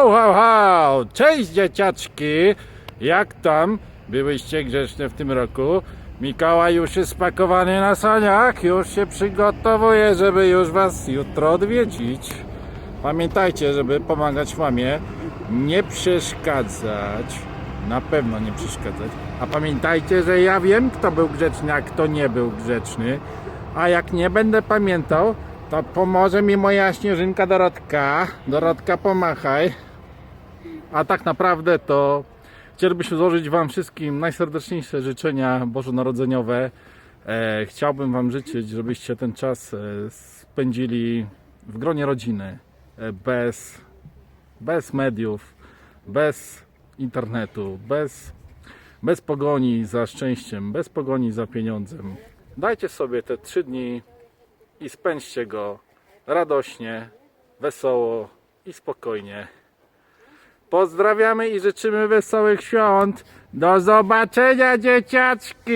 Ho, ho, ho! Cześć dzieciaczki! Jak tam? Byłyście grzeczne w tym roku? Mikołaj już jest spakowany na saniach, już się przygotowuje, żeby już was jutro odwiedzić. Pamiętajcie, żeby pomagać mamie, nie przeszkadzać. Na pewno nie przeszkadzać. A pamiętajcie, że ja wiem, kto był grzeczny, a kto nie był grzeczny. A jak nie będę pamiętał, to pomoże mi moja śnieżynka Dorotka. Dorotka, pomachaj. A tak naprawdę to chcielibyśmy złożyć Wam wszystkim najserdeczniejsze życzenia bożonarodzeniowe. E, chciałbym Wam życzyć, żebyście ten czas e, spędzili w gronie rodziny, e, bez, bez mediów, bez internetu, bez, bez pogoni za szczęściem, bez pogoni za pieniądzem. Dajcie sobie te trzy dni i spędźcie go radośnie, wesoło i spokojnie. Pozdrawiamy i życzymy wesołych świąt. Do zobaczenia, dzieciaczki!